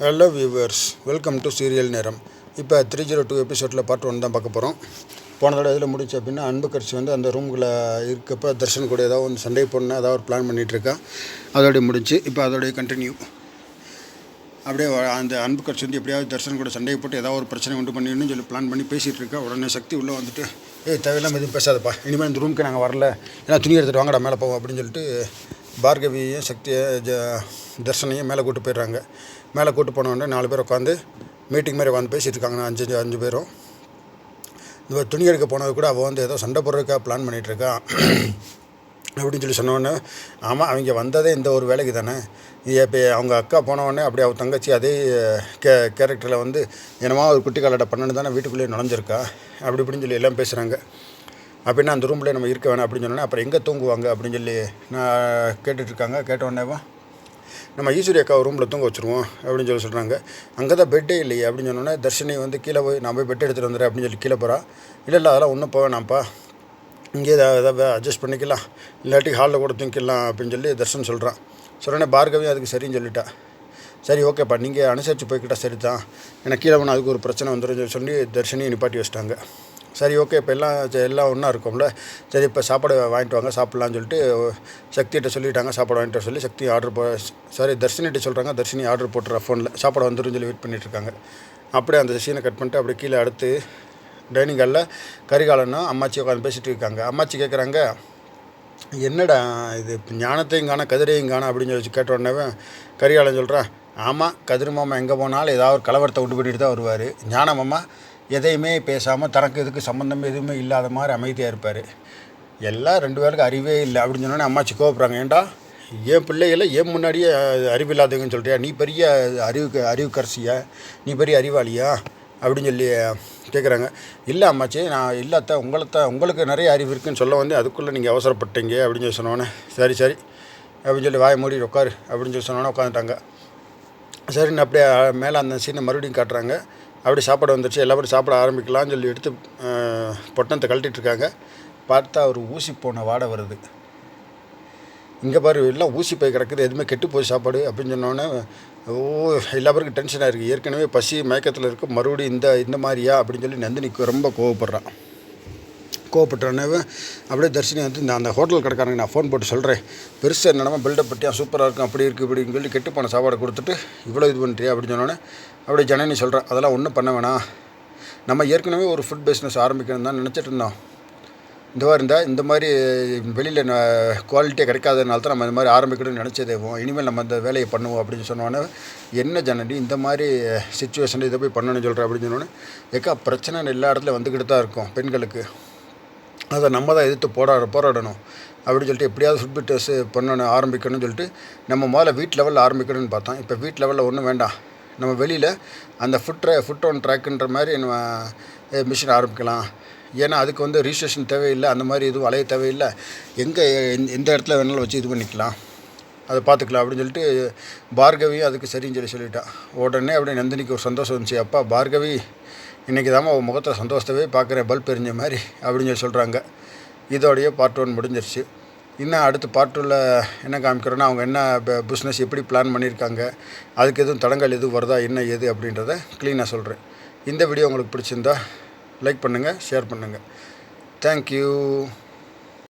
Hello viewers welcome to serial நேரம் இப்போ three zero two எபிசோடில் பார்ட் ஒன் தான் பார்க்க போகிறோம் போன தடவை இதில் முடிச்சு அப்படின்னா அன்பு கட்சி வந்து அந்த ரூமில் இருக்கப்போ தர்ஷன் கூட ஏதாவது ஒன்று சண்டை போடணும் ஏதாவது ஒரு பிளான் பண்ணிகிட்ருக்கா அதோடய முடிஞ்சு இப்போ அதோடைய கண்டினியூ அப்படியே அந்த அன்பு கட்சி வந்து எப்படியாவது தர்ஷன் கூட சண்டையை போட்டு ஏதாவது ஒரு பிரச்சனை உண்டு பண்ணிடணும்னு சொல்லி பிளான் பண்ணி பேசிகிட்டு இருக்கா? உடனே சக்தி உள்ளே வந்துட்டு ஏய் தேவையில்லாமல் எதுவும் பேசாதப்பா. இனிமேல் இந்த ரூமுக்கு நாங்கள் வரல. ஏன்னா துணி எடுத்துகிட்டு வாங்கடா மேலே போவோம் அப்படின்னு சொல்லிட்டு பார்கவியையும் சக்தியை ஜ தர்ஷனையும் மேலே கூட்டு போயிடுறாங்க. மேலே கூட்டு போனவொடனே நாலு பேர் உட்காந்து மீட்டிங் மாதிரி வந்து பேசிகிட்டு இருக்காங்க அஞ்சு அஞ்சு அஞ்சு பேரும். இந்த துணி எடுக்க போனது கூட அவள் வந்து ஏதோ சண்டை போடுறதுக்காக பிளான் பண்ணிகிட்ருக்கா அப்படின்னு சொல்லி சொன்னோடனே ஆமாம் அவங்க வந்ததே இந்த ஒரு வேலைக்கு தானே. இப்போ அவங்க அக்கா போனவொடனே அப்படி அப்படியே அவள் தங்கச்சி அதே கே கேரக்டரில் வந்து என்னமோ ஒரு குட்டி காலட்ட பண்ணனு தானே வீட்டுக்குள்ளேயே நுழைஞ்சிருக்கா. அப்படி இப்படின்னு சொல்லி எல்லாம் பேசுகிறாங்க அப்படின்னா அந்த ரூமில் நம்ம இருக்க வேணாம் அப்படின்னு சொன்னோன்னே அப்புறம் எங்கே தூங்குவாங்க அப்படின்னு சொல்லி நான் கேட்டுட்ருக்காங்க கேட்ட உடனேவா நம்ம ஈஸ்வரி அக்காவை ரூமில் தூங்க வச்சுருவோம் அப்படின்னு சொல்லி சொல்கிறாங்க அங்கே தான் பெட்டே இல்லையே அப்படின்னு சொன்னோன்னே தர்ஷினி வந்து கீழே போய் நான் போய் பெட் எடுத்துகிட்டு வந்துடுறேன் அப்படின்னு சொல்லி கீழே போகிறா இல்லை இல்லை அதெல்லாம் ஒன்றும் போக வேணாம்ப்பா. இங்கே ஏதாவது ஏதாவது அட்ஜஸ்ட் பண்ணிக்கலாம். இல்லாட்டி ஹாலில் கூட தூங்கிக்கலாம் அப்படின்னு சொல்லி தர்ஷன் சொல்கிறான் சொன்னோடனே பார்கவி அதுக்கு சரின்னு சொல்லிட்டா. சரி ஓகேப்பா. நீங்கள் அனுசரித்து போய்கிட்டா சரி தான் எனக்கு கீழே போனால் அதுக்கு ஒரு பிரச்சனை வந்துடும் சொல்லி தர்ஷினி நிப்பாட்டி வச்சிட்டாங்க. சரி ஓகே இப்போ எல்லாம் சரி, எல்லாம் ஒன்றா இருக்கும்ல. சரி இப்போ சாப்பாடு வாங்கிட்டு வாங்க சாப்பிட்லான்னு சொல்லிட்டு சக்திகிட்ட சொல்லிட்டாங்க சாப்பாடு வாங்கிட்டு சொல்லி சக்தி ஆர்டர் போ சாரி தர்ஷினிகிட்ட சொல்கிறாங்க தர்ஷினி ஆர்டர் போட்டுற ஃபோனில் சாப்பாடு வந்துடும் சொல்லி வெயிட் பண்ணிகிட்ருக்காங்க அப்படியே அந்த சீனை கட் பண்ணிட்டு அப்படியே கீழே அடுத்து டைனிங் ஹாலில் கரிகாலனும் அம்மாச்சி உட்காந்து பேசிகிட்டு இருக்காங்க. அம்மாச்சி கேட்குறாங்க என்னடா இது? ஞானத்தையும் காண கதிரையும் காணா அப்படின்னு சொல்லி கேட்ட உடனே கரிகாலன் சொல்கிறான் ஆமாம் கதிர் மாமா எங்கே போனாலும் ஏதாவது ஒரு கலவரத்தை விட்டு பண்ணிட்டு தான் வருவார். ஞான மாமா எதையுமே பேசாமல் தனக்கு இதுக்கு சம்மந்தம் எதுவுமே இல்லாத மாதிரி அமைதியாக இருப்பார். எல்லாம் ரெண்டு பேருக்கு அறிவே இல்லை அப்படின்னு சொன்னோன்னே அம்மாச்சி கோவப்படுறாங்க. ஏன்டா என் பிள்ளைகளை என் முன்னாடியே அறிவு இல்லாதவங்கன்னு சொல்கிறியா நீ பெரிய அறிவு அறிவுக்கரசியா? நீ பெரிய அறிவாளியா? அப்படின்னு சொல்லி கேட்குறாங்க இல்லை அம்மாச்சி நான் இல்லாத உங்களைத்தான் உங்களுக்கு நிறைய அறிவு இருக்குன்னு சொல்ல வந்து அதுக்குள்ளே நீங்கள் அவசரப்பட்டீங்க அப்படின்னு சொல்லி சொன்னோன்னே சரி சரி அப்படின்னு சொல்லி வாயை மூடி உட்காரு அப்படின்னு சொல்லி சொன்னோன்னே உட்காந்துட்டாங்க. சரின்னு அப்படியே மேலே அந்த சீனை மறுபடியும் காட்டுறாங்க. அப்படி சாப்பாடு வந்துடுச்சு எல்லாரும் சாப்பிட ஆரம்பிக்கலாம்னு சொல்லி எடுத்து பொட்டணத்தை கழட்டிட்டு இருக்காங்க பார்த்தா ஒரு ஊசி போன வாடை வருது. இங்கே பாரு எல்லாம் ஊசி போய் கிடக்குது. எதுவுமே கெட்டு போய் சாப்பாடு அப்படின்னு சொன்னோன்னே ஓ எல்லா பேருக்கும் டென்ஷனாக இருக்குது ஏற்கனவே பசி மயக்கத்தில் இருக்குது மறுபடியும் இந்த இந்த மாதிரியா அப்படின்னு சொல்லி நந்தினிக்கு ரொம்ப கோவப்படுறான். கோவப்பட்டோன்னே அப்படியே தர்ஷினி வந்து இந்த அந்த ஹோட்டல் கடைக்காரங்க நான் ஃபோன் போட்டு சொல்கிறேன் பெருசாக என்னடமா பில்டப் பட்டியா சூப்பராக இருக்கும் அப்படி இருக்குது இப்படின்னு சொல்லி கெட்டு போன சாப்பாடு கொடுத்துட்டு இவ்வளோ இது பண்ணுறியா அப்படின்னு சொன்னோன்னே அப்படியே ஜனனி சொல்கிறேன் அதெல்லாம் ஒன்றும் பண்ண வேணாம். நம்ம ஏற்கனவே ஒரு ஃபுட் பிஸ்னஸ் ஆரம்பிக்கணும் தான் நினச்சிட்டு இருந்தோம். இந்த மாதிரி இருந்தால் இந்த மாதிரி வெளியில் குவாலிட்டியாக கிடைக்காதனால தான் நம்ம இந்த மாதிரி ஆரம்பிக்கணும்னு நினச்சதேவோம் இனிமேல் நம்ம இந்த வேலையை பண்ணுவோம் அப்படின்னு சொன்னோன்னே என்ன ஜனடி இந்த மாதிரி சுச்சுவேஷனில் இதை போய் பண்ணணும்னு சொல்கிறேன் அப்படின்னு சொன்னோன்னே ஏக்கா பிரச்சனை எல்லா இடத்துலையும் வந்துக்கிட்டு தான் இருக்கும் பெண்களுக்கு. அதை நம்ம தான் எதிர்த்து போராட போராடணும். அப்படின்னு சொல்லிட்டு எப்படியாவது ஃபுட் டெஸ்ட் பண்ணணும் ஆரம்பிக்கணும்னு சொல்லிட்டு நம்ம முதல்ல வீட் லெவலில் ஆரம்பிக்கணும்னு பார்த்தோம். இப்போ வீட் லெவலில் ஒன்றும் வேண்டாம். நம்ம வெளியில் அந்த ஃபுட் ட்ரா ஃபுட் ஆன் ட்ராக்குன்ற மாதிரி நம்ம மிஷின் ஆரம்பிக்கலாம். ஏன்னா அதுக்கு வந்து ரிஜிஸ்ட்ரேஷன் தேவையில்லை. அந்த மாதிரி எதுவும் அலைய தேவையில்லை. எங்கே எந்த இடத்துல வேணாலும் வச்சு இது பண்ணிக்கலாம். அதை பார்த்துக்கலாம் அப்படின்னு சொல்லிட்டு பார்கவியும் அதுக்கு சரின்னு சொல்லி சொல்லிட்டான் உடனே அப்படியே நந்தினிக்கு ஒரு சந்தோஷம் இருந்துச்சு அப்பா பார்கவி இன்றைக்கி தான் உன் முகத்தை சந்தோஷத்தவே பார்க்குறேன் பல்ப் எரிஞ்ச மாதிரி அப்படின்னு சொல்லி சொல்கிறாங்க இதோடைய பார்ட் ஒன் முடிஞ்சிருச்சு. இன்னும் அடுத்து பார்ட் டூவில் என்ன காமிக்கிறோன்னா அவங்க என்ன பிஸ்னஸ் எப்படி பிளான் பண்ணியிருக்காங்க அதுக்கு எதுவும் தடங்கள் எதுவும் வருதா என்ன ஏது அப்படின்றத க்ளீனாக சொல்கிறேன் இந்த வீடியோ உங்களுக்கு பிடிச்சிருந்தா லைக் பண்ணுங்கள் ஷேர் பண்ணுங்கள் தேங்க்யூ